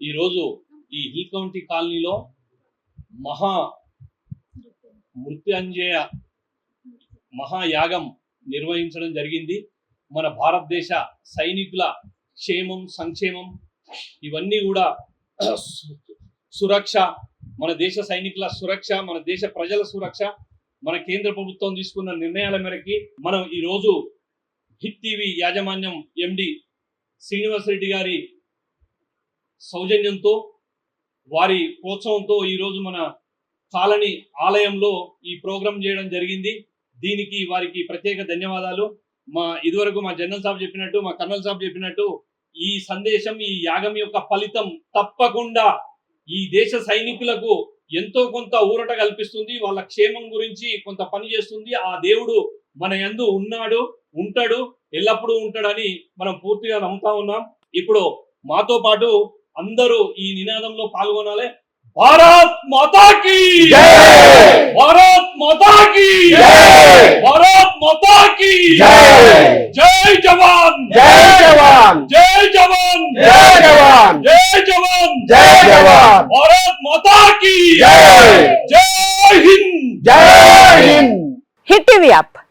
ఈరోజు ఈ hill county కాలనీలో మహా మృత్యుంజయ మహాయాగం నిర్వహించడం జరిగింది. మన భారతదేశ సైనికుల క్షేమం సంక్షేమం ఇవన్నీ కూడా సురక్ష మన దేశ సైనికుల సురక్ష మన దేశ ప్రజల సురక్ష మన కేంద్ర ప్రభుత్వం తీసుకున్న నిర్ణయాల మేరకి మనం ఈరోజు హిట్ టీవీ యాజమాన్యం ఎండి శ్రీనివాసరెడ్డి గారి సౌజన్యంతో వారి ప్రోత్సాహంతో ఈరోజు మన కాలనీ ఆలయంలో ఈ ప్రోగ్రాం చేయడం జరిగింది. దీనికి వారికి ప్రత్యేక ధన్యవాదాలు. మా ఇదివరకు మా జనరల్ సాబ్ చెప్పినట్టు మా కర్నల్ సాబ్ చెప్పినట్టు ఈ సందేశం ఈ యాగం యొక్క ఫలితం తప్పకుండా ఈ దేశ సైనికులకు ఎంతో కొంత ఊరట కల్పిస్తుంది. వాళ్ళ క్షేమం గురించి కొంత పని చేస్తుంది. ఆ దేవుడు మన యందు ఉన్నాడు ఉంటాడు ఎల్లప్పుడూ ఉంటాడని మనం పూర్తిగా నమ్ముతా ఉన్నాం. ఇప్పుడు మాతో పాటు అందరూ ఈ నినాదంలో పాల్గొనాలి. భారత్ మాతాకి! భారత్ మాతాకి! భారత్ మాతాకి! జై జవాన్! జై జవాన్! జై జవాన్! జై జవాన్! జై జవాన్! జై జవాన్! భారత్ మాతాకి! Jai! Jai Hind! Jai Hind! Hit TV app.